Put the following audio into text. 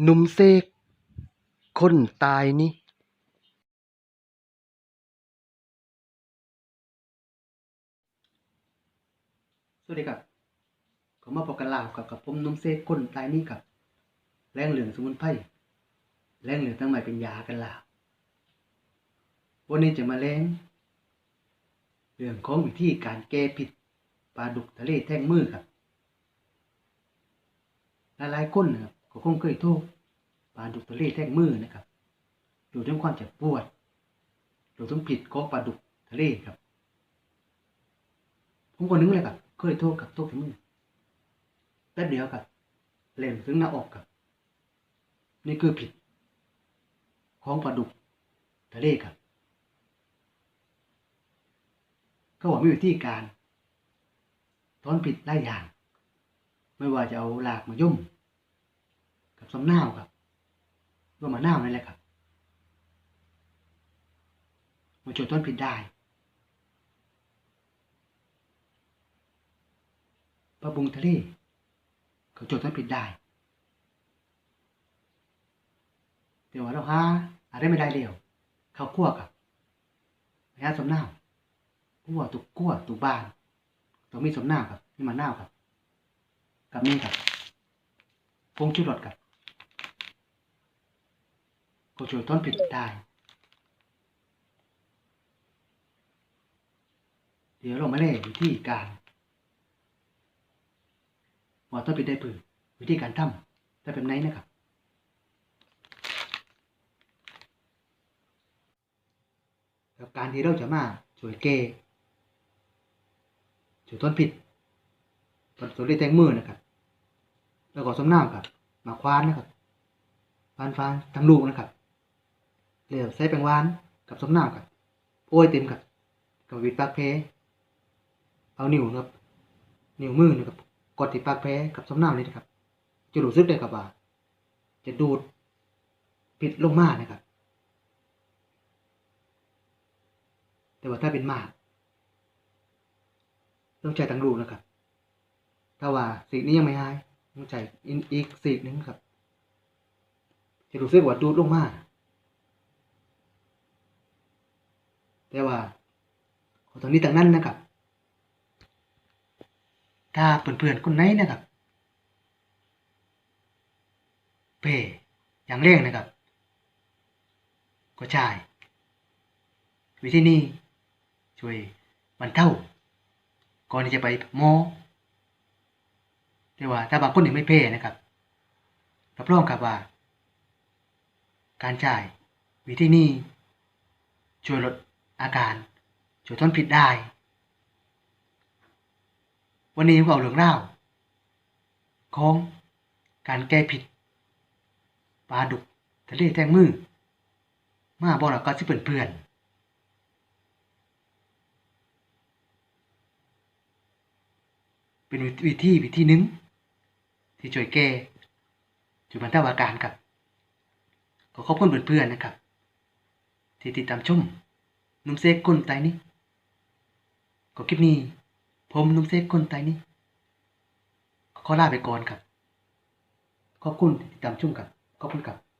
หนุ่มเสก คนตายนี่สวัสดีครับขอมาพบกันลาวกับกับผมหนุ่มเซกคนตายนี่กับ แรงเหลืองสมุนไพรแรงเหลืองทั้งใหม่เป็นยากันลาววันนี้จะมาแรงเรื่องของวิธีการแก้พิษปลาดุกทะเลแท่งมือครับหลายๆคนนะครับ ก็คงเคยโทษปลาดุกทะเลแท่งมือนะครับดูถึงความเจ็บปวดดูถึงผิดของปลาดุกทะเลครับผมคนนึงเลยครับเคยทษกับโทษถึงมือแป๊บเดียวครับเล่นถึงหน้าอกครับ นี่คือผิด ของปลาดุกทะเลครับก็ว่ามีวิธีการถอนผิดได้อย่าง ไม่ว่าจะเอาหลากมายุ่ม สำนาวครับรวมมาน้าวนี่แหละครับมาช่วยถอนผิดได้ปลาบุงทะเลเขาจดทำผิดได้ แต่ว่าเราหาอะไรไม่ได้เดียวเขาคั่วกับหาสมน้ำคั่วตุกคั่วตุกบานต้องมีสมน้ำครับนี่มันน้าวครับกับนี่ครับพงชุรสครับ ก็ช่วยต้นผิดได้ เดี๋ยวเรามาเล่นวิธีการว่าต้องเป็นได้ปืนวิธีการทำแต่เป็นไหนนะครับกับการที่เราจะมาช่วยเกช่วยต้นผิดต้นสุริแตงมือนะครับ แล้วก็สมน้ำครับมาควานนะครับฟานฟานทั้งลูกนะครับ เรียวใส่แป้งหวานกับสมน้ำครับโอ้ยเต็มครับกับวิดปากเพเอานิ้วนะครับนิ้วมือนะครับกดที่ปากแผลกับสมน้ำนี่นะครับจะรู้สึกได้ครับว่า จะดูดพิษลงมานะครับ แต่ว่าถ้าเป็นมากต้องใช้ตังรูนะครับ ถ้าว่าสีนี้ยังไม่หายต้องใช้อีกสีหนึงครับ จะรู้สึกว่าดูดลงมาแต่ว่าของ ตรงนี้ต่างนั้นนะครับ ถ้าเพื่อนๆคนไหนนะครับเพ่อย่างแรกนะครับ ก็ใช่วิธีนี้ช่วยบรรเทาก่อนที่จะไปหมอแต่ว่าถ้าบางคนยังไม่เพ่นะครับรับรองครับว่า การจ่ายวิธีนี้ช่วยลดอาการ ช่วยทนพิษได้ วันนี้ผมเอาเรื่องเล่าของการแก้ผิดปลาดุกทะเลแทงมือ มาบอกแล้วก็สิเพื่อนเพื่อนเป็นวิธีวิธีหนึ่งที่ช่วยแก้จุดบรรเทาอาการครับขอขอบคุณเพื่อนๆนะครับ ที่ติดตามชมนุ่มเซกคนไตนี้ ก็คลิปนี้ ผมนุ่มเซกคนไตนี้ขอลาไปก่อนครับ ขอบคุณติดตามชุ่มครับ ขอบคุณครับ